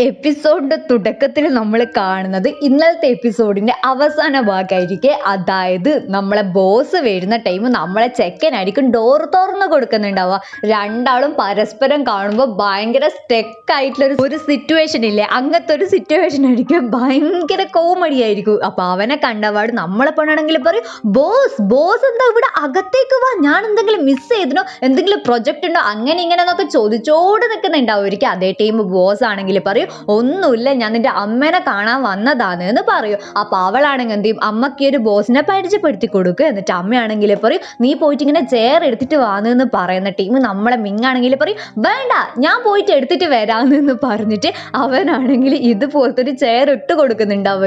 എപ്പിസോഡിന്റെ തുടക്കത്തിൽ നമ്മൾ കാണുന്നത് ഇന്നലത്തെ എപ്പിസോഡിന്റെ അവസാന ഭാഗമായിരിക്കെ. അതായത് നമ്മളെ ബോസ് വരുന്ന ടൈം നമ്മളെ ചെക്കനായിരിക്കും ഡോർ തുറന്ന് കൊടുക്കുന്നുണ്ടാവുക. രണ്ടാളും പരസ്പരം കാണുമ്പോൾ ഭയങ്കര സ്റ്റെക്ക് ആയിട്ടുള്ള ഒരു- സിറ്റുവേഷൻ ഇല്ലേ? അങ്ങനത്തെ ഒരു സിറ്റുവേഷൻ ആയിരിക്കും. ഭയങ്കര കോമഡി ആയിരിക്കും. അപ്പൊ അവനെ കണ്ടപാട് നമ്മളെ പെണ്ണാണെങ്കിൽ പറയും ബോസ് ബോസ് എന്താ ഇവിടെ അകത്തേക്ക് വാ. ഞാൻ എന്തെങ്കിലും മിസ് ചെയ്തിനോ? എന്തെങ്കിലും പ്രൊജക്ട് ഉണ്ടോ? അങ്ങനെ ഇങ്ങനെ എന്നൊക്കെ ചോദിച്ചോട് നിൽക്കുന്നുണ്ടാവും അതേ ടൈം ബോസ് ആണെങ്കിൽ പറയും ഒന്നുമില്ല ഞാൻ നിന്റെ അമ്മനെ കാണാൻ വന്നതാണ് എന്ന് പറയും. അപ്പൊ അവളാണെങ്കിൽ എന്ത് ചെയ്യും? അമ്മയ്ക്ക് ഒരു ബോസിനെ പരിചയപ്പെടുത്തി കൊടുക്കുക എന്നിട്ട് അമ്മയാണെങ്കിൽ പറയും നീ പോയിട്ട് ഇങ്ങനെ ചെയർ എടുത്തിട്ട് വാന്ന് പറയുന്ന ടീം നമ്മളെ മിങ്ങാണെങ്കിൽ പറയും വേണ്ട ഞാൻ പോയിട്ട് എടുത്തിട്ട് വരാമെന്ന് പറഞ്ഞിട്ട് അവനാണെങ്കിൽ ഇതുപോലത്തെ ഒരു ചെയർ ഇട്ട് കൊടുക്കുന്നുണ്ടാവും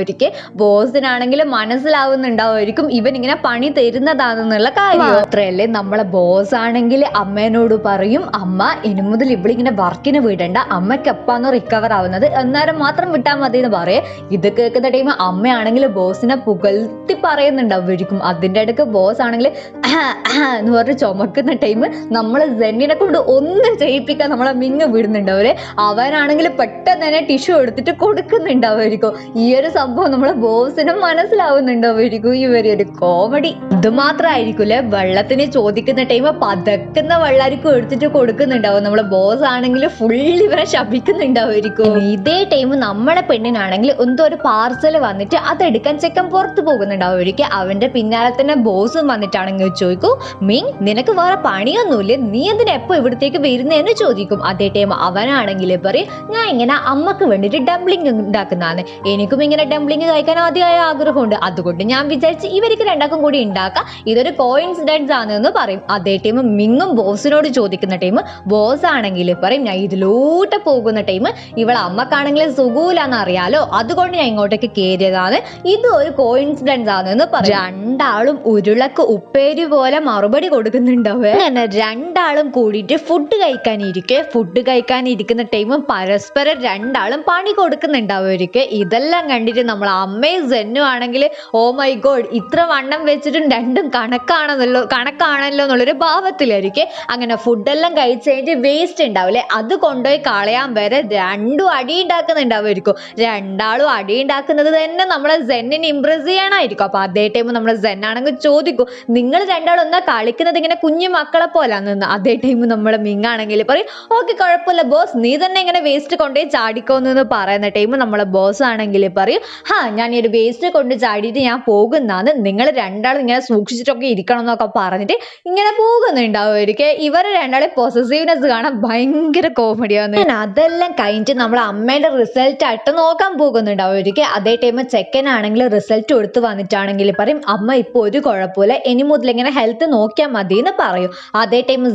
ബോസിനാണെങ്കിൽ മനസ്സിലാവുന്നുണ്ടാവുമായിരിക്കും ഇവൻ ഇങ്ങനെ പണി തരുന്നതാണെന്നുള്ള കാര്യം. മാത്രമല്ലേ നമ്മളെ ബോസ് ആണെങ്കിൽ അമ്മേനോട് പറയും അമ്മ ഇനി മുതൽ ഇവളിങ്ങനെ വർക്കിന് വിടണ്ട. അമ്മയ്ക്കപ്പാന്ന് റിക്കവർ ആവുന്നത് അന്നേരം മാത്രം വിട്ടാൽ മതി എന്ന് പറയേ. ഇത് കേൾക്കുന്ന ടൈം അമ്മയാണെങ്കിൽ ബോസിനെ പുകഴ്ത്തി പറയുന്നുണ്ടാവുമായിരിക്കും അതിന്റെ ഇടയ്ക്ക് ബോസ് ആണെങ്കിൽ എന്ന് പറഞ്ഞ് ചുമക്കുന്ന ടൈം നമ്മൾ സെന്നിനെ കൊണ്ട് ഒന്നും ചെയ്യിപ്പിക്കാൻ നമ്മളെ മിങ്ങ് വിടുന്നുണ്ടാവരെ അവനാണെങ്കിൽ പെട്ടെന്ന് തന്നെ ടിഷ്യൂ എടുത്തിട്ട് കൊടുക്കുന്നുണ്ടാവുമായിരിക്കും ഈ ഒരു സംഭവം നമ്മളെ ബോസിനും മനസ്സിലാവുന്നുണ്ടാവുമായിരിക്കും ഈ ഒരു കോമഡി ഇത് മാത്രമായിരിക്കൂലേ വെള്ളത്തിന് ചോദിക്കുന്ന ടൈം പതക്കുന്ന വെള്ളായിരിക്കും എടുത്തിട്ട് കൊടുക്കുന്നുണ്ടാവും നമ്മളെ ബോസ് ആണെങ്കിൽ ഫുൾ ഇവരെ ശപിക്കുന്നുണ്ടാവുമായിരിക്കും ഇതേ ടൈം നമ്മളെ പെണ്ണിനാണെങ്കിൽ എന്തോ ഒരു പാർസൽ വന്നിട്ട് അതെടുക്കാൻ ചെക്കൻ പുറത്ത് പോകുന്നുണ്ടാവും. ഒഴിക്ക് അവന്റെ പിന്നാലെ തന്നെ ബോസും വന്നിട്ടാണെങ്കിൽ ചോദിക്കും മീൻ നിനക്ക് വേറെ പണിയൊന്നുമില്ല? നീ എന്തിനാ എപ്പോ ഇവിടത്തേക്ക് വരുന്നതെന്ന് ചോദിക്കും. അതേ ടൈം അവനാണെങ്കിൽ പറയും ഞാൻ ഇങ്ങനെ അമ്മയ്ക്ക് വേണ്ടിയിട്ട് ഡംപ്ലിംഗ് ഉണ്ടാക്കുന്നതാണ്. എനിക്കും ഇങ്ങനെ ഡംപ്ലിംഗ് കഴിക്കാൻ ആദ്യമായ ആഗ്രഹമുണ്ട്. അതുകൊണ്ട് ഞാൻ വിചാരിച്ച് ഇവർക്ക് രണ്ടാക്കും കൂടി ഉണ്ടാക്കാം. ഇതൊരു കോയിൻസിഡൻസ് ആണെന്ന് പറയും. അതേ ടൈം മിങ്ങും ബോസിനോട് ചോദിക്കുന്ന ടൈം ബോസ് ആണെങ്കിൽ പറയും ഞാൻ ഇതിലൂട്ട് പോകുന്ന ടൈം ഇവളെ അമ്മക്കാണെങ്കിൽ സുഖൂലെന്ന് അറിയാലോ അതുകൊണ്ട് ഞാൻ ഇങ്ങോട്ടേക്ക് കയറിയതാണ് ഇത് ഒരു കോയിൻസിഡൻസ് ആണെന്ന് പറയും. രണ്ടാളും ഉരുളക്ക് ഉപ്പേരി പോലെ മറുപടി കൊടുക്കുന്നുണ്ടാവേ അങ്ങനെ രണ്ടാളും കൂടിയിട്ട് ഫുഡ് കഴിക്കാൻ കഴിക്കാനിരിക്കെ. ഫുഡ് കഴിക്കാൻ ഇരിക്കുന്ന ടൈമും പരസ്പരം രണ്ടാളും പണി കൊടുക്കുന്നുണ്ടാവുമായിരിക്കെ ഇതെല്ലാം കണ്ടിട്ട് നമ്മൾ അമ്മയും സെന്നു ആണെങ്കിൽ ഓ മൈ ഗോഡ് ഇത്ര വണ്ണം വെച്ചിട്ടും രണ്ടും കണക്കാണെന്നല്ലോ കണക്കാണല്ലോ എന്നുള്ളൊരു ഭാവത്തിലായിരിക്കും. അങ്ങനെ ഫുഡെല്ലാം കഴിച്ച് കഴിഞ്ഞിട്ട് വേസ്റ്റ് ഉണ്ടാവില്ലേ? അത് കൊണ്ടുപോയി കളയാൻ വരെ രണ്ടും അടി ഉണ്ടാക്കുന്നുണ്ടാവുമായിരിക്കും രണ്ടാളും അടി ഉണ്ടാക്കുന്നത് തന്നെ നമ്മളെ സെന്നിനെ ഇമ്പ്രസ് ചെയ്യാനായിരിക്കും. അപ്പൊ അതേ ടൈം നമ്മളെ സെൻ ആണെങ്കിൽ ചോദിക്കും നിങ്ങൾ രണ്ടാളും ഒന്നാ കളിക്കുന്നത് ഇങ്ങനെ കുഞ്ഞു മക്കളെ പോലാന്ന് അതേ ടൈം നമ്മളെ മിങ്ങാണെങ്കിൽ പറയും ഓക്കെ കുഴപ്പമില്ല ബോസ് നീ തന്നെ ഇങ്ങനെ വേസ്റ്റ് കൊണ്ടുപോയി ചാടിക്കോന്ന് പറയുന്ന ടൈം നമ്മളെ ബോസ് ആണെങ്കിൽ പറയും ഹാ ഞാൻ ഈ ഒരു വേസ്റ്റ് കൊണ്ട് ചാടിയിട്ട് ഞാൻ പോകുന്നാന്ന് നിങ്ങൾ രണ്ടാളും ഇങ്ങനെ സൂക്ഷിച്ചിട്ടൊക്കെ ഇരിക്കണം എന്നൊക്കെ പറഞ്ഞിട്ട് ഇങ്ങനെ പോകുന്നുണ്ടാവുമായിരിക്കും. ഇവരെ രണ്ടാളെ പൊസസീവ്നെസ് കാണാൻ ഭയങ്കര കോമഡിയാണ് അതെല്ലാം കഴിഞ്ഞിട്ട് നമ്മൾ അമ്മയുടെ റിസൾട്ട് ആയിട്ട് നോക്കാൻ പോകുന്നുണ്ടാവുമായിരിക്കും അതേ ടൈം ചെക്കനാണെങ്കിൽ റിസൾട്ട് കൊടുത്ത് വന്നിട്ടാണെങ്കിൽ പറയും അമ്മ ഇപ്പോൾ ഒരു കുഴപ്പമില്ല. ഇനി മുതൽ ഇങ്ങനെ ഹെൽത്ത് നോക്കിയാൽ മതി എന്ന് പറയും. അതേ ടൈം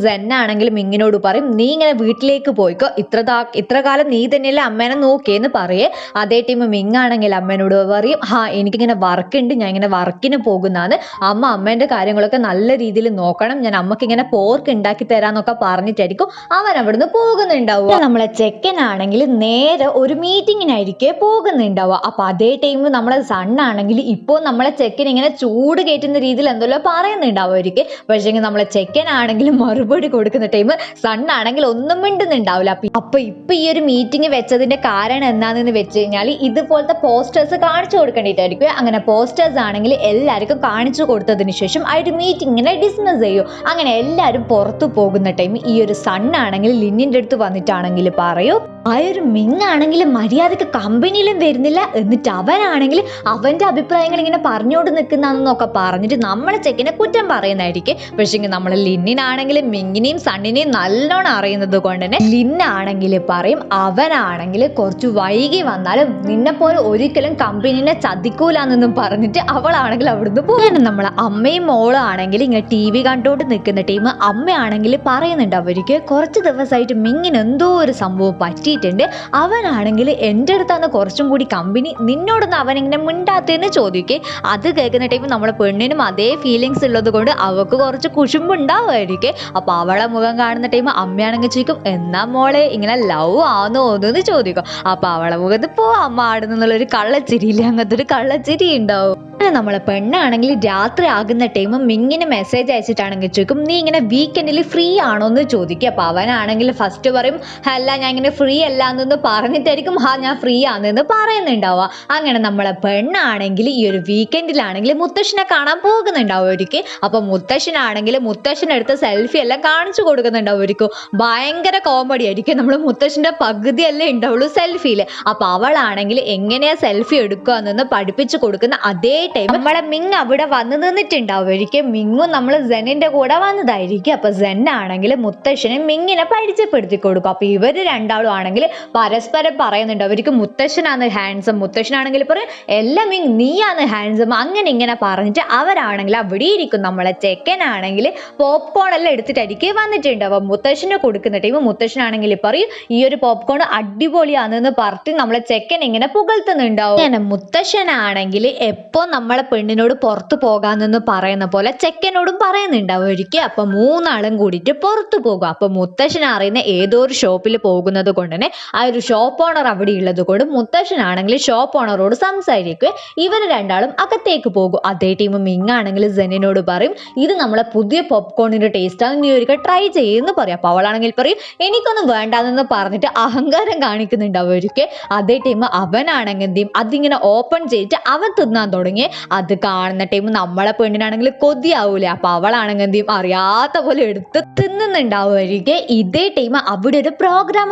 ആണെങ്കിൽ മിങ്ങിനോട് പറയും നീ ഇങ്ങനെ വീട്ടിലേക്ക് പോയിക്കോ. ഇത്ര ഇത്ര കാലം നീ തന്നെയല്ലേ അമ്മേനെ നോക്കിയെന്ന് പറയേ. അതേ ടൈം മിങ്ങാണെങ്കിൽ അമ്മേനോട് പറയും ഹാ എനിക്കിങ്ങനെ വർക്ക് ഉണ്ട്. ഞാൻ ഇങ്ങനെ വർക്കിന് പോകുന്നതാണ് അമ്മ അമ്മേന്റെ കാര്യങ്ങളൊക്കെ നല്ല രീതിയിൽ നോക്കണം. ഞാൻ അമ്മയ്ക്ക് ഇങ്ങനെ പോർക്ക് ഉണ്ടാക്കി തരാന്നൊക്കെ പറഞ്ഞിട്ടായിരിക്കും അവൻ അവിടുന്ന് പോകുന്നുണ്ടാവുക. നമ്മളെ ചെക്കൻ ആണെങ്കിൽ ചെക്കനാണെങ്കിൽ നേരെ ഒരു മീറ്റിങ്ങിനായിരിക്കെ പോകുന്നുണ്ടാവുക. അപ്പോൾ അതേ ടൈം നമ്മളെ സണ്ണാണെങ്കിൽ ഇപ്പോൾ നമ്മളെ ചെക്കൻ ഇങ്ങനെ ചൂട് കയറ്റുന്ന രീതിയിൽ എന്തല്ലോ പറയുന്നുണ്ടാവുമായിരിക്കും പക്ഷേ നമ്മളെ ചെക്കൻ ആണെങ്കിൽ മറുപടി കൊടുക്കുന്ന ടൈം സണ്ണാണെങ്കിൽ ഒന്നും മിണ്ടുന്നുണ്ടാവില്ല. അപ്പോൾ അപ്പൊ ഇപ്പൊ ഈ ഒരു മീറ്റിംഗ് വെച്ചതിന്റെ കാരണം എന്താണെന്ന് വെച്ച് കഴിഞ്ഞാൽ ഇതുപോലത്തെ പോസ്റ്റേഴ്സ് കാണിച്ചു കൊടുക്കേണ്ടിട്ടായിരിക്കും. അങ്ങനെ പോസ്റ്റേഴ്സ് ആണെങ്കിൽ എല്ലാവർക്കും കാണിച്ചു കൊടുത്തതിന് ശേഷം ആ ഒരു മീറ്റിങ്ങിനെ ഡിസ്മിസ് ചെയ്യും. അങ്ങനെ എല്ലാവരും പുറത്തു പോകുന്ന ടൈം ഈ ഒരു സണ്ണാണെങ്കിൽ ലിന്നിന്റെ അടുത്ത് വന്നിട്ടാണെങ്കിൽ പറയൂ. ആ ഒരു മിങ്ങാണെങ്കിൽ മര്യാദയ്ക്ക് കമ്പനിയിലും വരുന്നില്ല എന്നിട്ട് അവനാണെങ്കിൽ അവന്റെ അഭിപ്രായങ്ങൾ ഇങ്ങനെ പറഞ്ഞുകൊണ്ട് നിൽക്കുന്നതെന്നൊക്കെ പറഞ്ഞിട്ട് നമ്മളെ ചെക്കിനെ കുറ്റം പറയുന്നതായിരിക്കും. പക്ഷേ നമ്മൾ ലിന്നിനാണെങ്കിലും മിങ്ങിനെയും സണ്ണിനെയും നല്ലോണം അറിയുന്നത് കൊണ്ട് തന്നെ ലിന്നാണെങ്കിൽ പറയും അവനാണെങ്കിൽ കുറച്ച് വൈകി വന്നാലും നിന്നെപ്പോലെ ഒരിക്കലും കമ്പനീനെ ചതിക്കൂലെന്നൊന്നും പറഞ്ഞിട്ട് അവളാണെങ്കിൽ അവിടുന്ന് പോകും. നമ്മൾ അമ്മയും മോളും ആണെങ്കിൽ ഇങ്ങനെ ടി വി കണ്ടുകൊണ്ട് നിൽക്കുന്ന ടീം അമ്മയാണെങ്കിൽ പറയുന്നുണ്ട് അവർക്ക് കുറച്ച് ദിവസമായിട്ട് മിങ്ങിന് എന്തോ ഒരു സംഭവം പറ്റിയിട്ടുണ്ട് അവനാണെങ്കിൽ എന്റെ അടുത്താണ് കുറച്ചും കൂടി കമ്പനി നിന്നോടൊന്നും അവനിങ്ങനെ മിണ്ടാത്തതെന്ന് ചോദിക്കേ. അത് കേൾക്കുന്ന ടൈം നമ്മളെ പെണ്ണിനും അതേ ഫീലിങ്സ് ഉള്ളത് കൊണ്ട് അവൾക്ക് കുറച്ച് കുശുമ്പുണ്ടാവുമായിരിക്കും. അപ്പോൾ അവളെ മുഖം കാണുന്ന ടൈം അമ്മയാണെങ്കിൽ ചോദിക്കും എന്നാ മോളെ ഇങ്ങനെ ലവ് ആണോ എന്ന് ചോദിക്കും. അപ്പോൾ അവളെ മുഖത്ത് പോ അമ്മ ആടുന്നുള്ളൊരു കള്ളച്ചിരിയില്ല? അങ്ങനത്തെ ഒരു കള്ളച്ചിരി ഉണ്ടാവും. നമ്മളെ പെണ്ണാണെങ്കിൽ രാത്രി ആകുന്ന ടൈം മിങ്ങിന് മെസ്സേജ് അയച്ചിട്ടാണെങ്കിൽ ചോദിക്കും നീ ഇങ്ങനെ വീക്കെൻഡിൽ ഫ്രീ ആണോ? എന്ന് ചോദിക്കും. അപ്പോൾ അവനാണെങ്കിൽ ഫസ്റ്റ് പറയും അല്ല ഞാൻ ഇങ്ങനെ ഫ്രീ അല്ല എന്നൊന്ന് പറഞ്ഞിട്ടായിരിക്കും ഹാ ഞാൻ ഫ്രീ ആണെന്ന് പറയുന്നുണ്ടാവുക. അങ്ങനെ നമ്മളെ പെണ്ണാണെങ്കിൽ ഈ ഒരു വീക്കെൻഡിലാണെങ്കിൽ മുത്തശ്ശനെ കാണാൻ പോകുന്നുണ്ടാവും ഒരിക്കൽ. അപ്പൊ മുത്തശ്ശനാണെങ്കിൽ മുത്തശ്ശനെടുത്ത് സെൽഫി എല്ലാം കാണിച്ചു കൊടുക്കുന്നുണ്ടാവും ഒരിക്കും ഭയങ്കര കോമഡി ആയിരിക്കും. നമ്മൾ മുത്തശ്ശന്റെ പകുതിയല്ലേ ഉണ്ടാവുള്ളൂ സെൽഫിയിൽ അപ്പൊ അവളാണെങ്കിൽ എങ്ങനെയാ സെൽഫി എടുക്കുക എന്നൊന്ന് പഠിപ്പിച്ചു കൊടുക്കുന്ന അതേ ടൈം നമ്മളെ മിങ് അവിടെ വന്ന് നിന്നിട്ടുണ്ടാവും ഒരിക്കൽ. മിങ്ങും നമ്മൾ സെനിന്റെ കൂടെ വന്നതായിരിക്കും. അപ്പൊ സെൻ ആണെങ്കിൽ മുത്തശ്ശനെ മിങ്ങിനെ പരിചയപ്പെടുത്തി കൊടുക്കും. അപ്പൊ ഇവർ രണ്ടാളും ആണെങ്കിൽ പരസ്പരം പറയുന്നുണ്ട് അവർക്ക് മുത്തശ്ശനാണ് ഹാൻസം മുത്തശ്ശനാണെങ്കിൽ പറയും എല്ലാം നീയാണ് ഹാൻസം അങ്ങനെ ഇങ്ങനെ പറഞ്ഞിട്ട് അവരാണെങ്കിൽ അവിടെ ഇരിക്കും. നമ്മളെ ചെക്കനാണെങ്കിൽ പോപ്കോൺ എല്ലാം എടുത്തിട്ടായിരിക്കും വന്നിട്ടുണ്ട്. അപ്പൊ മുത്തശ്ശന് കൊടുക്കുന്ന ടൈം മുത്തശ്ശനാണെങ്കിൽ പറയും ഈ ഒരു പോപ്കോൺ അടിപൊളിയാണെന്ന് പറഞ്ഞിട്ട് നമ്മളെ ചെക്കൻ ഇങ്ങനെ പുകഴ്ത്തുന്നുണ്ടാവും. അങ്ങനെ മുത്തശ്ശനാണെങ്കിൽ എപ്പോ നമ്മളെ പെണ്ണിനോട് പുറത്തു പോകാമെന്ന് പറയുന്ന പോലെ ചെക്കനോടും പറയുന്നുണ്ടാവും. ഒരിക്കൽ അപ്പൊ മൂന്നാളും കൂടിയിട്ട് പുറത്തു പോകും. അപ്പൊ മുത്തശ്ശൻ അറിയുന്ന ഏതോ ഒരു ഷോപ്പിൽ പോകുന്നത് കൊണ്ട് തന്നെ ആ ഒരു ഷോപ്പ് ഓണർ അവിടെ ഉള്ളത് കൊണ്ട് മുത്തശ്ശനാണെങ്കിൽ ഷോപ്പ് ഓണറോട് സംസാരിക്കുക. ഇവർ രണ്ടാളും അകത്തേക്ക് പോകും. അതേ ടീം മിങ്ങാണെങ്കിൽ സെനിനോട് പറയും ഇത് നമ്മളെ പുതിയ പോപ്കോണിന്റെ ടേസ്റ്റ് ആണ്. നീ ഒരിക്കൽ ട്രൈ ചെയ്യുമെന്ന് പറയും. അപ്പൊ അവളാണെങ്കിൽ പറയും എനിക്കൊന്നും വേണ്ടാന്ന് പറഞ്ഞിട്ട് അഹങ്കാരം കാണിക്കുന്നുണ്ട് അവർക്ക്. അതേ ടൈം അവനാണെങ്കിൽ എന്ത് ചെയ്യും? അതിങ്ങനെ ഓപ്പൺ ചെയ്തിട്ട് അവൻ തിന്നാൻ തുടങ്ങി. അത് കാണുന്ന ടൈം നമ്മളെ പെണ്ണിനാണെങ്കിൽ കൊതിയാവൂലേ. അപ്പൊ അവളാണെങ്കിൽ എന്ത് ചെയ്യും? അറിയാത്ത പോലെ എടുത്ത് തിന്നുന്നുണ്ടാവുമായിരിക്കും ഇതേ ടൈം അവിടെ ഒരു പ്രോഗ്രാം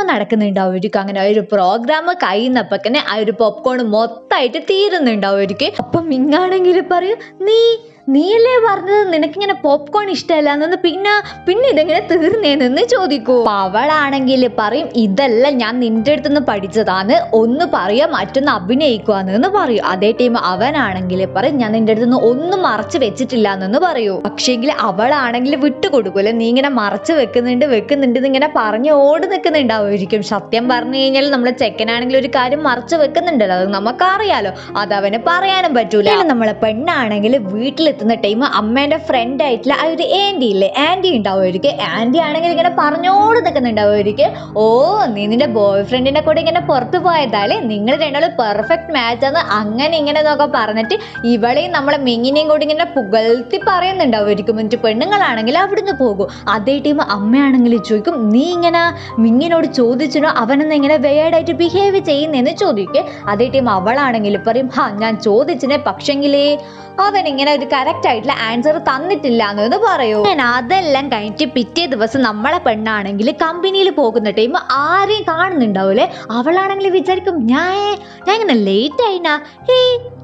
നടക്കുന്നുണ്ടാവുമായിരിക്കും അങ്ങനെ ആ ഒരു പ്രോഗ്രാം കഴിയുന്നപ്പോ തന്നെ ആ ഒരു പോപ്കോൺ മൊത്തമായിട്ട് തീരുന്നുണ്ടാവുമായിരിക്കും അപ്പം മിങ്ങാണെങ്കിൽ പറയും നീ നീയല്ലേ പറഞ്ഞത് നിനക്കിങ്ങനെ പോപ്കോൺ ഇഷ്ടമല്ല എന്ന് പിന്നെ പിന്നെ ഇതെങ്ങനെ തീർന്നേന്ന് ചോദിക്കൂ. അവളാണെങ്കിൽ പറയും ഇതല്ല ഞാൻ നിന്റെ അടുത്തുനിന്ന് പഠിച്ചതാണ് ഒന്ന് പറയുക മറ്റൊന്ന് അഭിനയിക്കുവാന്ന് പറയും. അതേ ടൈം അവനാണെങ്കിൽ പറയും ഞാൻ നിന്റെ അടുത്തുനിന്ന് ഒന്നും മറച്ചു വെച്ചിട്ടില്ല എന്ന് പറയൂ. പക്ഷേങ്കിൽ അവളാണെങ്കിൽ വിട്ടുകൊടുക്കൂല നീ ഇങ്ങനെ മറച്ചു വെക്കുന്നുണ്ട് വെക്കുന്നുണ്ട് ഇങ്ങനെ പറഞ്ഞ് ഓടി നിൽക്കുന്നുണ്ടാവുമായിരിക്കും സത്യം പറഞ്ഞു കഴിഞ്ഞാൽ നമ്മുടെ ചെക്കനാണെങ്കിൽ ഒരു കാര്യം മറച്ചു വെക്കുന്നുണ്ടല്ലോ. അത് നമുക്കറിയാലോ. അത് അവന് പറയാനും പറ്റൂല. നമ്മളെ പെണ്ണാണെങ്കിൽ വീട്ടിലെത്തുന്ന ടൈം അമ്മേന്റെ ഫ്രണ്ട് ആയിട്ടുള്ള ആ ഒരു ആന്റി ഇല്ലേ? ആന്റി ഉണ്ടാവുമായിരിക്കും. ആന്റി ആണെങ്കിൽ ഇങ്ങനെ പറഞ്ഞോട് നിൽക്കുന്നുണ്ടാവുമായിരിക്കും. ഓ നീ നിന്റെ ബോയ് ഫ്രണ്ടിന്റെ കൂടെ ഇങ്ങനെ പുറത്ത് പോയതാലേ നിങ്ങൾ രണ്ടാളും പെർഫെക്റ്റ് മാച്ച് ആണ് അങ്ങനെ ഇങ്ങനെ എന്നൊക്കെ പറഞ്ഞിട്ട് ഇവളെയും നമ്മളെ മിങ്ങിനെയും കൂടി ഇങ്ങനെ പുകഴ്ത്തി പറയുന്നുണ്ടാവുമായിരിക്കും. എന്നിട്ട് പെണ്ണുങ്ങളാണെങ്കിൽ അവിടുന്ന് പോകും. അതേ ടൈം അമ്മയാണെങ്കിൽ ചോദിക്കും നീ ഇങ്ങനെ മിങ്ങിനോട് ചോദിച്ചിനോ? അവനെന്ന് ഇങ്ങനെ വേർഡായിട്ട് ബിഹേവ് ചെയ്യുന്നതെന്ന് ചോദിക്കും. അതേ ടൈം അവളാണെങ്കിൽ പറയും ഹാ ഞാൻ ചോദിച്ചിനെ പക്ഷെങ്കിലേ അവൻ ഇങ്ങനെ ഒരു കറക്റ്റ് ആയിട്ടുള്ള ആൻസർ തന്നിട്ടില്ല എന്ന് പറയൂ. ഞാൻ അതെല്ലാം കഴിഞ്ഞിട്ട് പിറ്റേ ദിവസം നമ്മളെ പെണ്ണാണെങ്കിൽ കമ്പനിയിൽ പോകുന്ന ടൈം ആരെയും കാണുന്നുണ്ടാവൂലേ അവളാണെങ്കിൽ വിചാരിക്കും ഞാൻ ഞാൻ ഇങ്ങനെ ലേറ്റ് ആയിനാ? ഹേ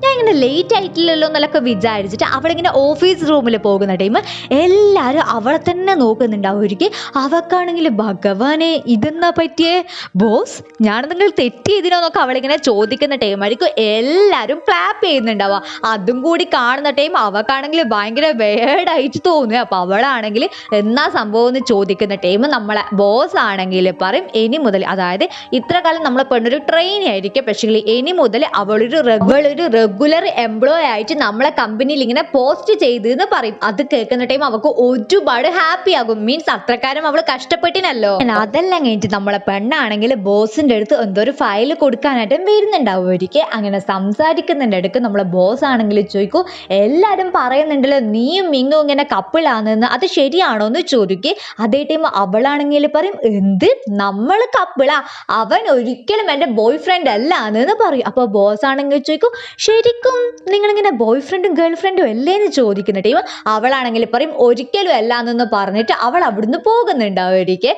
ഞാൻ ഇങ്ങനെ ലേറ്റ് ആയിട്ടില്ലല്ലോ എന്നൊക്കെ വിചാരിച്ചിട്ട് അവളിങ്ങനെ ഓഫീസ് റൂമിൽ പോകുന്ന ടൈം എല്ലാവരും അവളെ തന്നെ നോക്കുന്നുണ്ടാവും. ഒരിക്കൽ അവക്കാണെങ്കിൽ ഭഗവാനെ ഇതെന്നാ പറ്റിയേ? ബോസ് ഞാൻ നിങ്ങൾ തെറ്റ് എന്നൊക്കെ അവളിങ്ങനെ ചോദിക്കുന്ന ടൈമായിരിക്കും എല്ലാവരും ക്ലാപ്പ് ചെയ്യുന്നുണ്ടാവുക. അതും കൂടി കാണുന്ന ടൈം അവക്കാണെങ്കിൽ ഭയങ്കര വേർഡായിട്ട് തോന്നുക അപ്പോൾ അവളാണെങ്കിൽ എന്നാ സംഭവം എന്ന് ചോദിക്കുന്ന ടൈം നമ്മളെ ബോസ് ആണെങ്കിൽ പറയും ഇനി മുതൽ അതായത് ഇത്ര കാലം നമ്മളെ പെണ്ണൊരു ട്രെയിനി ആയിരിക്കും. പക്ഷേ ഇനി മുതൽ അവളൊരു റെഗുലർ റെഗുലർ എംപ്ലോയി ആയിട്ട് നമ്മളെ കമ്പനിയിൽ ഇങ്ങനെ പോസ്റ്റ് ചെയ്തു എന്ന് പറയും. അത് കേൾക്കുന്ന ടൈം അവൾക്ക് ഒരുപാട് ഹാപ്പി ആകും. മീൻസ് അത്രക്കാരം അവൾ കഷ്ടപ്പെട്ടിനല്ലോ. അതെല്ലാം കഴിഞ്ഞിട്ട് നമ്മളെ പെണ്ണാണെങ്കിൽ ബോസിന്റെ അടുത്ത് എന്തോ ഒരു ഫയൽ കൊടുക്കാനായിട്ടും വരുന്നുണ്ടാവും. ഒരിക്കൽ അങ്ങനെ സംസാരിക്കുന്നതിന്റെ അടുക്ക് നമ്മളെ ബോസ് ആണെങ്കിൽ ചോദിക്കും എല്ലാരും പറയുന്നുണ്ടല്ലോ നീയും മിങ്ങും ഇങ്ങനെ കപ്പിളാണെന്ന് അത് ശരിയാണോ എന്ന് ചോദിക്കുക അതേ ടൈം അവളാണെങ്കിൽ പറയും എന്ത്? നമ്മൾ കപ്പിളാ അവൻ ഒരിക്കലും എന്റെ ബോയ് ഫ്രണ്ട് അല്ല എന്ന് പറയും. അപ്പോൾ ബോസ് ആണെങ്കിൽ ചോദിക്കും ശരിക്കും നിങ്ങളിങ്ങനെ ബോയ് ഫ്രണ്ടും ഗേൾ ഫ്രണ്ടും അല്ലേ എന്ന് ചോദിക്കുന്ന ടൈം അവളാണെങ്കിൽ പറയും ഒരിക്കലും അല്ല പറഞ്ഞിട്ട് അവൾ അവിടുന്ന് പോകുന്നുണ്ട് അവരിക്ക്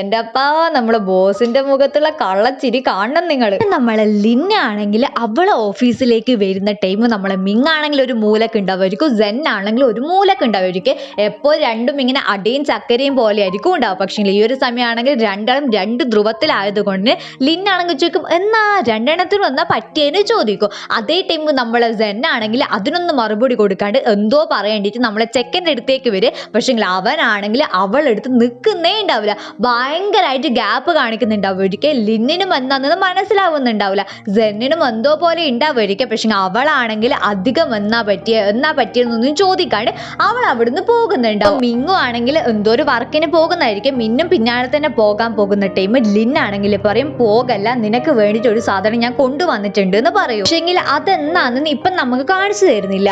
എന്റെ അപ്പാ നമ്മളെ ബോസിന്റെ മുഖത്തുള്ള കള്ളച്ചിരി കാണണം നിങ്ങൾ നമ്മളെ ലിന്ന ആണെങ്കിൽ അവളെ ഓഫീസിലേക്ക് വരുന്ന ടൈം നമ്മളെ മിങ്ങാണെങ്കിൽ ഒരു മൂലക്ക് ഉണ്ടാവുമായിരിക്കും സെൻ ആണെങ്കിൽ ഒരു മൂലക്ക് ഉണ്ടാവും. ഒരിക്കൽ എപ്പോൾ രണ്ടും ഇങ്ങനെ അടിയും ചക്കരയും പോലെ ആയിരിക്കും ഉണ്ടാവും പക്ഷേ ഈ ഒരു സമയമാണെങ്കിൽ രണ്ടാളും രണ്ട് ധ്രുവത്തിലായതുകൊണ്ട് ലിന്നാണെങ്കിൽ ചോദിക്കും എന്നാ രണ്ടെണ്ണത്തിനും എന്നാ പറ്റിയെന്ന് ചോദിക്കും. അതേ ടൈം നമ്മളെ സെൻ ആണെങ്കിൽ അതിനൊന്നും മറുപടി കൊടുക്കാണ്ട് എന്തോ പറയേണ്ടിട്ട് നമ്മളെ ചെക്കന്റെ അടുത്തേക്ക് വരും. പക്ഷേ അവനാണെങ്കിൽ അവളെടുത്ത് നിൽക്കുന്നേ ഉണ്ടാവില്ല. ഭയങ്കരമായിട്ട് ഗ്യാപ്പ് കാണിക്കുന്നുണ്ടാവും. ഒരിക്കൽ ലിന്നിനും എന്താണെന്ന് മനസ്സിലാവുന്നുണ്ടാവില്ല. സെന്നിനും എന്തോ പോലെ ഉണ്ടാവുമായിരിക്കും പക്ഷേ അവളാണെങ്കിൽ അധികം എന്നാ പറ്റിയ എന്നാ പറ്റിയെന്നൊന്നും ചോദിക്കാണ്ട് അവൾ അവിടുന്ന് പോകുന്നുണ്ടാവും മിങ്ങു ആണെങ്കിൽ എന്തോ ഒരു വർക്കിന് പോകുന്നതായിരിക്കും. മിന്നും പിന്നാലെ തന്നെ പോകാൻ പോകുന്ന ടൈം ലിൻ ആണെങ്കിൽ പറയും പോകല്ല നിനക്ക് വേണ്ടിയിട്ട് ഒരു സാധനം ഞാൻ കൊണ്ടുവന്നിട്ടുണ്ട് എന്ന് പറയും. പക്ഷേങ്കിൽ അതെന്താണെന്ന് ഇപ്പം നമുക്ക് കാണിച്ചു തരുന്നില്ല.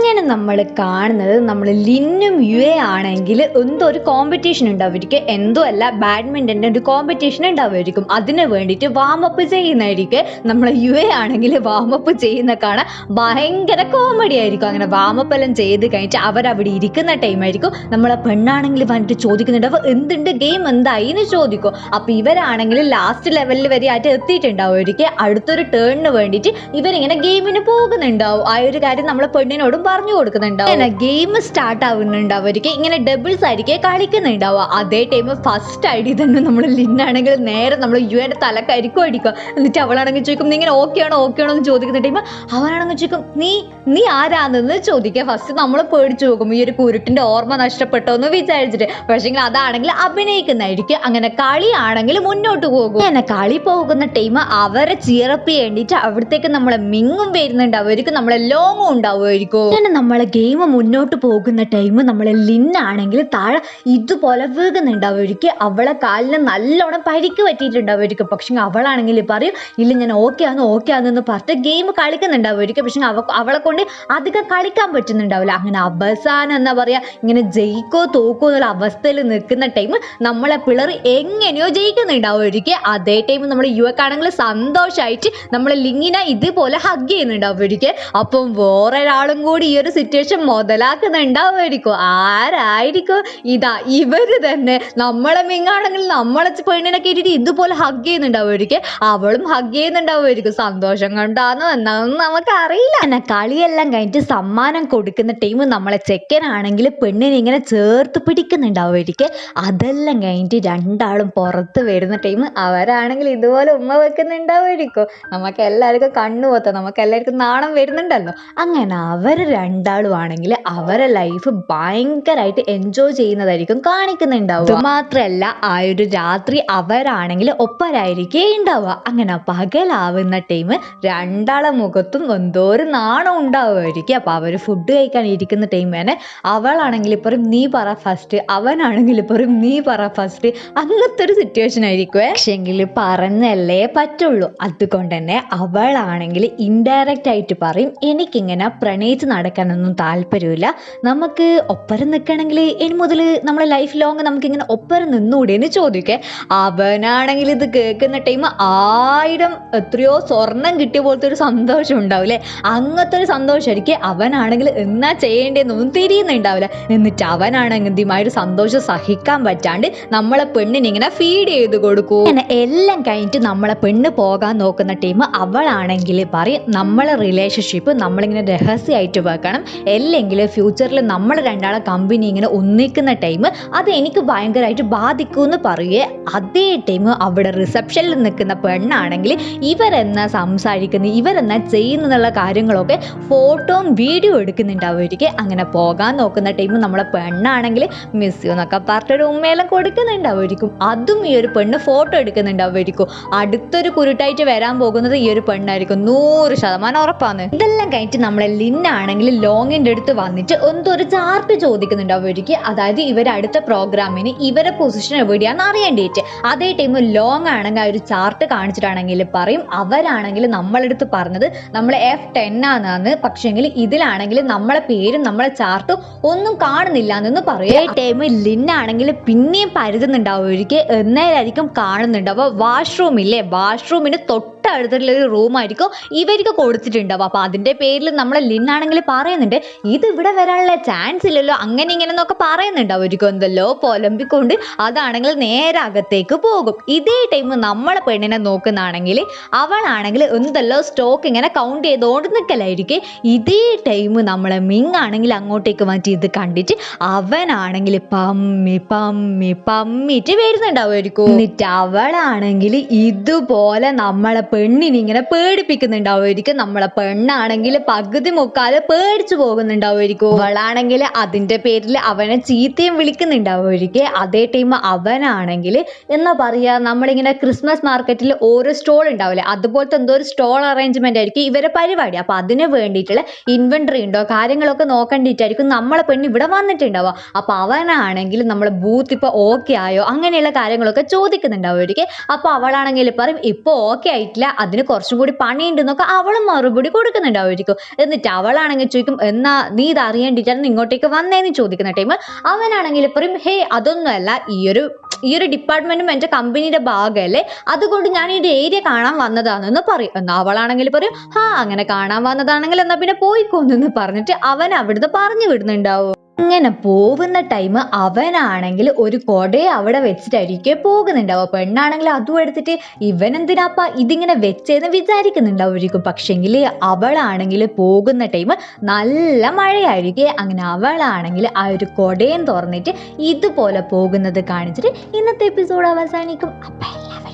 അങ്ങനെ നമ്മൾ കാണുന്നത് നമ്മൾ ലിന്നും യു എ ആണെങ്കിൽ എന്തോ ഒരു കോമ്പറ്റീഷൻ ഉണ്ടാവുമായിരിക്കും. എന്തോ അല്ല ബാഡ്മിന്റന്റെ ഒരു കോമ്പറ്റീഷൻ ഉണ്ടാവുമായിരിക്കും. അതിന് വേണ്ടിയിട്ട് വാമപ്പ് ചെയ്യുന്നതായിരിക്കും. നമ്മൾ യു എ ആണെങ്കിൽ വാമപ്പ് ചെയ്യുന്ന കാണാൻ ഭയങ്കര കോമഡി ആയിരിക്കും. അങ്ങനെ വാമപ്പ് എല്ലാം ചെയ്ത് കഴിഞ്ഞിട്ട് അവരവിടെ ഇരിക്കുന്ന ടൈമായിരിക്കും നമ്മളെ പെണ്ണാണെങ്കിൽ വന്നിട്ട് ചോദിക്കുന്നുണ്ട് അപ്പോൾ എന്തുണ്ട്? ഗെയിം എന്തായി? എന്ന് ചോദിക്കും. അപ്പോൾ ഇവരാണെങ്കിൽ ലാസ്റ്റ് ലെവലിൽ വരെ ആയിട്ട് എത്തിയിട്ടുണ്ടാവുമായിരിക്കും. അടുത്തൊരു ടേണിന് വേണ്ടിയിട്ട് ഇവരിങ്ങനെ ഗെയിമിന് പോകുന്നുണ്ടാവും. ആ ഒരു കാര്യം നമ്മൾ പെണ്ണിനോടും പറഞ്ഞു കൊടുക്കുന്നുണ്ടാവും. അങ്ങനെ ഗെയിം സ്റ്റാർട്ട് ആവുന്നുണ്ടാവുമായിരിക്കും അവർക്ക്. ഇങ്ങനെ ഡബിൾസ് ആയിരിക്കും കളിക്കുന്നുണ്ടാവുക അതേ ടൈം ഫസ്റ്റ് ഐഡി തന്നെ നമ്മൾ ലിന്നാണെങ്കിൽ നേരെ നമ്മൾ യു എന്റെ തലക്കരിക്കും അടിക്കുക എന്നിട്ട് അവളാണെങ്കിൽ ചോദിക്കും നീ ഇങ്ങനെ ഓക്കെ ആണോ ഓക്കെ ആണോ? എന്ന് ചോദിക്കുന്ന ടൈം അവനാണെങ്കിൽ ചോദിക്കും നീ നീ ആരാണെന്ന് ചോദിക്കുക. ഫസ്റ്റ് നമ്മൾ പേടിച്ചു പോകും ഈ ഒരു കുരുട്ടിന്റെ ഓർമ്മ നഷ്ടപ്പെട്ടോ? എന്ന് വിചാരിച്ചിട്ട്. പക്ഷേ അതാണെങ്കിൽ അഭിനയിക്കുന്നതായിരിക്കും. അങ്ങനെ കളിയാണെങ്കിൽ മുന്നോട്ട് പോകും. അങ്ങനെ കളി പോകുന്ന ടൈം അവരെ ചീറപ്പ് വേണ്ടിയിട്ട് അവിടത്തേക്ക് നമ്മളെ മിങ്ങും വരുന്നുണ്ട്. അവർക്ക് നമ്മളെ ലോങ്ങും ഉണ്ടാവുമായിരിക്കും. അങ്ങനെ നമ്മളെ ഗെയിം മുന്നോട്ട് പോകുന്ന ടൈം നമ്മളെ ലിന്നാണെങ്കിൽ താഴെ ഇതുപോലെ വീകുന്നുണ്ടാവുമായിരിക്കും അവളെ കാലിന് നല്ലോണം പരിക്ക് പറ്റിയിട്ടുണ്ടാവുമായിരിക്കും പക്ഷെ അവളാണെങ്കിൽ പറയും ഇല്ല ഞാൻ ഓക്കെ ആന്ന് ഓക്കെ ആണെന്ന് പറഞ്ഞിട്ട് ഗെയിം കളിക്കുന്നുണ്ടാവുമായിരിക്കും പക്ഷെ അവ അവളെ കൊണ്ട് അധികം കളിക്കാൻ പറ്റുന്നുണ്ടാവില്ല. അങ്ങനെ അവസാനം എന്താ പറയാ ഇങ്ങനെ ജയിക്കോ തോക്കോ എന്നുള്ള അവസ്ഥയിൽ നിൽക്കുന്ന ടൈം നമ്മളെ പിള്ളേർ എങ്ങനെയോ ജയിക്കുന്നുണ്ടാവുമായിരിക്കും അതേ ടൈം നമ്മൾ യുവക്കാണെങ്കിൽ സന്തോഷമായിട്ട് നമ്മളെ ലിങ്ങിനെ ഇതുപോലെ ഹഗ് ചെയ്യുന്നുണ്ടാവുമായിരിക്കും അപ്പം വേറൊരാളും കൂടി ഈ ഒരു സിറ്റുവേഷൻ മുതലാക്കുന്നുണ്ടാവുമായിരിക്കും. ആരായിരിക്കും? ഇതാ ഇവർ തന്നെ. നമ്മളെ മിങ്ങാണെങ്കിൽ നമ്മളെ പെണ്ണിനെ കേട്ടിട്ട് ഇതുപോലെ ഹഗ് ചെയ്യുന്നുണ്ടാവുമായിരിക്കും. അവളും ഹഗ് ചെയ്യുന്നുണ്ടാവുമായിരിക്കും. സന്തോഷം കൊണ്ടാണോ എന്നാന്ന് നമുക്ക് അറിയില്ല എന്നെ കളിയെല്ലാം കഴിഞ്ഞിട്ട് സമ്മാനം കൊടുക്കുന്ന ടീം നമ്മളെ ചെക്കനാണെങ്കിൽ പെണ്ണിനെ ഇങ്ങനെ ചേർത്ത് പിടിക്കുന്നുണ്ടാവുമായിരിക്കും. അതെല്ലാം കഴിഞ്ഞിട്ട് രണ്ടാളും പുറത്ത് വരുന്ന ടൈം അവരാണെങ്കിൽ ഇതുപോലെ ഉമ്മ വെക്കുന്നുണ്ടാവുമായിരിക്കും. നമുക്ക് എല്ലാവർക്കും കണ്ണു പോത്ത നമുക്ക് എല്ലാവർക്കും നാണം വരുന്നുണ്ടല്ലോ. അങ്ങനെ അവർ രണ്ടാളും ആണെങ്കിൽ അവരെ ലൈഫ് ഭയങ്കരമായിട്ട് എൻജോയ് ചെയ്യുന്നതായിരിക്കും കാണിക്കുന്നുണ്ടാവുക. മാത്രമല്ല ആ ഒരു രാത്രി അവരാണെങ്കിൽ ഒപ്പരായിരിക്കേ ഉണ്ടാവുക. അങ്ങനെ പകലാവുന്ന ടൈം രണ്ടാളെ മുഖത്തും എന്തോ ഒരു നാണം ഉണ്ടാവുമായിരിക്കും. അപ്പൊ അവർ ഫുഡ് കഴിക്കാൻ ഇരിക്കുന്ന ടൈം തന്നെ അവളാണെങ്കിൽ ഇപ്പറും നീ പറ ഫസ്റ്റ് അവനാണെങ്കിൽ ഇപ്പറും നീ പറ ഫസ്റ്റ് അങ്ങനത്തെ ഒരു സിറ്റുവേഷൻ ആയിരിക്കും പക്ഷെങ്കിൽ പറഞ്ഞല്ലേ പറ്റുള്ളൂ. അതുകൊണ്ട് തന്നെ അവളാണെങ്കിൽ ഇൻഡയറക്റ്റ് ആയിട്ട് പറയും എനിക്കിങ്ങനെ പ്രണയിച്ച് നടക്കാനൊന്നും താല്പര്യമില്ല നമുക്ക് ഒപ്പരം നിൽക്കണമെങ്കിൽ ഇനി മുതൽ നമ്മളെ ലൈഫ് ലോങ് നമുക്കിങ്ങനെ ഒപ്പരം നിന്നൂടെ എന്ന് ചോദിക്കേ. അവനാണെങ്കിൽ ഇത് കേൾക്കുന്ന ടൈം ആയിരം എത്രയോ സ്വർണം കിട്ടിയ പോലത്തെ ഒരു സന്തോഷം ഉണ്ടാവില്ലേ? അങ്ങനത്തെ ഒരു സന്തോഷമായിരിക്കും അവനാണെങ്കിൽ എന്നാ ചെയ്യേണ്ടതെന്നൊന്നും തിരിയുന്നുണ്ടാവില്ല എന്നിട്ട് അവനാണെങ്കിൽ എന്തും ഒരു സന്തോഷം സഹിക്കാൻ പറ്റാണ്ട് നമ്മളെ പെണ്ണിനെ ഇങ്ങനെ ഫീഡ് ചെയ്ത് കൊടുക്കൂ. അങ്ങനെ എല്ലാം കഴിഞ്ഞിട്ട് നമ്മളെ പെണ്ണ് പോകാൻ നോക്കുന്ന ടീം അവളാണെങ്കിൽ പറയും നമ്മളെ റിലേഷൻഷിപ്പ് നമ്മളിങ്ങനെ രഹസ്യമായിട്ട് വെക്കണം അല്ലെങ്കിൽ ഫ്യൂച്ചറിൽ നമ്മൾ രണ്ടാളെ കമ്പനി ഇങ്ങനെ ഒന്നിക്കുന്ന ടൈം അത് എനിക്ക് ഭയങ്കരമായിട്ട് ബാധിക്കുമെന്ന് പറയുകയെ അതേ ടൈം അവിടെ റിസപ്ഷനിൽ നിൽക്കുന്ന പെണ്ണാണെങ്കിൽ ഇവരെന്നാ സംസാരിക്കുന്നത് ഇവരെന്നാ ചെയ്യുന്നുള്ള കാര്യങ്ങളൊക്കെ ഫോട്ടോയും വീഡിയോ എടുക്കുന്നുണ്ടാവുമായിരിക്കും. അങ്ങനെ പോകാൻ നോക്കുന്ന ടൈം നമ്മളെ പെണ്ണാണെങ്കിൽ മിസ് യു എന്നൊക്കെ പറഞ്ഞൊരു ഉമ്മയെല്ലാം കൊടുക്കുന്നുണ്ടാവുമായിരിക്കും. അതും ഈ ഒരു പെണ്ണ് ഫോട്ടോ എടുക്കുന്നുണ്ടാവുമായിരിക്കും. അടുത്തൊരു കുരുട്ടായിട്ട് വരാൻ പോകുന്നത് ഈ ഒരു പെണ്ണായിരിക്കും. നൂറ് ശതമാനം ഉറപ്പാണ് ഇതെല്ലാം കഴിഞ്ഞിട്ട് നമ്മളെ ലിന്നാണെങ്കിൽ ലോങ്ങിന്റെ അടുത്ത് വന്നിട്ട് എന്തോ ഒരു ചാർട്ട് ചോദിക്കുന്നുണ്ട് അവർക്ക് അതായത് ഇവർ അടുത്ത പ്രോഗ്രാമിന് ഇവരെ പൊസിഷൻ എവിടെയാണെന്ന് അറിയേണ്ടിയിട്ട് അതേ ടൈം ലോങ് ആണെങ്കിൽ ആ ഒരു ചാർട്ട് കാണിച്ചിട്ടാണെങ്കിൽ പറയും അവരാണെങ്കിൽ നമ്മളെടുത്ത് പറഞ്ഞത് നമ്മൾ എഫ് ടെൻ ആണെന്ന്. പക്ഷേങ്കിൽ ഇതിലാണെങ്കിൽ നമ്മളെ പേരും നമ്മളെ ചാർട്ടും ഒന്നും കാണുന്നില്ല എന്നൊന്ന് പറയും ഈ ടൈം ലിന്നാണെങ്കിൽ പിന്നെയും പരുതുന്നുണ്ടാവുമായിരിക്കും എന്നേരായിരിക്കും കാണുന്നുണ്ട്. അപ്പോൾ വാഷ്റൂമില്ലേ വാഷ്റൂമിന് തൊട്ടടുത്തുള്ള ഒരു റൂമായിരിക്കും ഇവർക്ക് കൊടുത്തിട്ടുണ്ടാവും അപ്പോൾ അതിന്റെ പേരിൽ നമ്മളെ ലിന്നാണെങ്കിൽ പറയുന്നുണ്ട് ഇത് ഇവിടെ വരാനുള്ള ചാൻസ് ഇല്ലല്ലോ. അങ്ങനെ ഇങ്ങനെ എന്നൊക്കെ പറയുന്നുണ്ടാവും പറയുന്നുണ്ടാവുമായിരിക്കും എന്തല്ലോ പൊലമ്പിക്കൊണ്ട് അതാണെങ്കിൽ നേരെ അകത്തേക്ക് പോകും. ഇതേ ടൈം നമ്മളെ പെണ്ണിനെ നോക്കുന്നതാണെങ്കിൽ അവളാണെങ്കിൽ എന്തല്ലോ സ്റ്റോക്ക് ഇങ്ങനെ കൗണ്ട് ചെയ്തുകൊണ്ട് നിൽക്കലായിരിക്കും ഇതേ ടൈം നമ്മളെ മിങ് ആണെങ്കിൽ അങ്ങോട്ടേക്ക് മാറ്റി ഇത് കണ്ടിട്ട് അവനാണെങ്കിൽ പമ്മി പമ്മി പമ്മിട്ട് വരുന്നുണ്ടാവുമായിരിക്കും. എന്നിട്ട് അവളാണെങ്കിൽ ഇതുപോലെ നമ്മളെ പെണ്ണിനെ ഇങ്ങനെ പേടിപ്പിക്കുന്നുണ്ടാവുമായിരിക്കും. നമ്മളെ പെണ്ണാണെങ്കിൽ പകുതി മുക്കാൽ പേടിച്ചു പോകുന്നുണ്ടാവുമായിരിക്കും. അവളാണെങ്കിൽ അതിന്റെ പേരിൽ അവനെ ചീത്തയും വിളിക്കുന്നുണ്ടാവുമായിരിക്കും. അതേ ടൈം അവനാണെങ്കിൽ എന്താ പറയാ നമ്മളിങ്ങനെ ക്രിസ്മസ് മാർക്കറ്റിൽ ഓരോ സ്റ്റോൾ ഉണ്ടാവില്ലേ? അതുപോലത്തെ എന്തോ ഒരു സ്റ്റോൾ അറേഞ്ച്മെന്റ് ആയിരിക്കും ഇവരെ പരിപാടി. അപ്പൊ അതിന് വേണ്ടിയിട്ടുള്ള ഇൻവെന്ററി ഉണ്ടോ കാര്യങ്ങളൊക്കെ നോക്കേണ്ടിയിട്ടായിരിക്കും നമ്മളെ പെണ്ണ് ഇവിടെ വന്നിട്ടുണ്ടാവുക. അപ്പൊ അവനാണെങ്കിൽ നമ്മളെ ബൂത്ത് ഇപ്പൊ ഓക്കെ ആയോ? അങ്ങനെയുള്ള കാര്യങ്ങളൊക്കെ ചോദിക്കുന്നുണ്ടാവുമായിരിക്കും. അപ്പൊ അവളാണെങ്കിൽ പറയും ഇപ്പൊ ഓക്കെ ആയിട്ടില്ല. പറ്റില്ല അതിന് കുറച്ചും കൂടി പണിയുണ്ട് എന്നൊക്കെ അവളും മറുപടി കൊടുക്കുന്നുണ്ടാവുമായിരിക്കും എന്നിട്ട് അവളാണെങ്കിൽ ചോദിക്കും എന്നാ നീ ഇത് അറിയേണ്ടിട്ടാണ് ഇങ്ങോട്ടേക്ക് വന്നേന്ന് ചോദിക്കുന്ന ടൈം അവനാണെങ്കിൽ പറയും ഹേ അതൊന്നുമല്ല ഈ ഒരു ഈ ഒരു ഡിപ്പാർട്ട്മെന്റും എന്റെ കമ്പനിയുടെ ഭാഗമല്ലേ അതുകൊണ്ട് ഞാൻ ഈ ഒരു ഏരിയ കാണാൻ വന്നതാണെന്ന് പറയും. എന്നാൽ അവളാണെങ്കിൽ പറയും ഹാ അങ്ങനെ കാണാൻ വന്നതാണെങ്കിൽ എന്നാ പിന്നെ പോയിക്കോന്നെന്ന് പറഞ്ഞിട്ട് അവൻ അവിടുന്ന് പറഞ്ഞു വിടുന്നുണ്ടാവും. അങ്ങനെ പോകുന്ന ടൈം അവനാണെങ്കിൽ ഒരു കൊടയെ അവിടെ വെച്ചിട്ടായിരിക്കും പോകുന്നുണ്ടാവും പെണ്ണാണെങ്കിൽ അതും എടുത്തിട്ട് ഇവൻ എന്തിനാപ്പ ഇതിങ്ങനെ വെച്ചേന്ന് വിചാരിക്കുന്നുണ്ടാവുമായിരിക്കും പക്ഷെങ്കിൽ അവളാണെങ്കിൽ പോകുന്ന ടൈം നല്ല മഴയായിരിക്കും. അങ്ങനെ അവളാണെങ്കിൽ ആ ഒരു കൊടയും തുറന്നിട്ട് ഇതുപോലെ പോകുന്നത് കാണിച്ചിട്ട് ഇന്നത്തെ എപ്പിസോഡ് അവസാനിക്കും. അപ്പം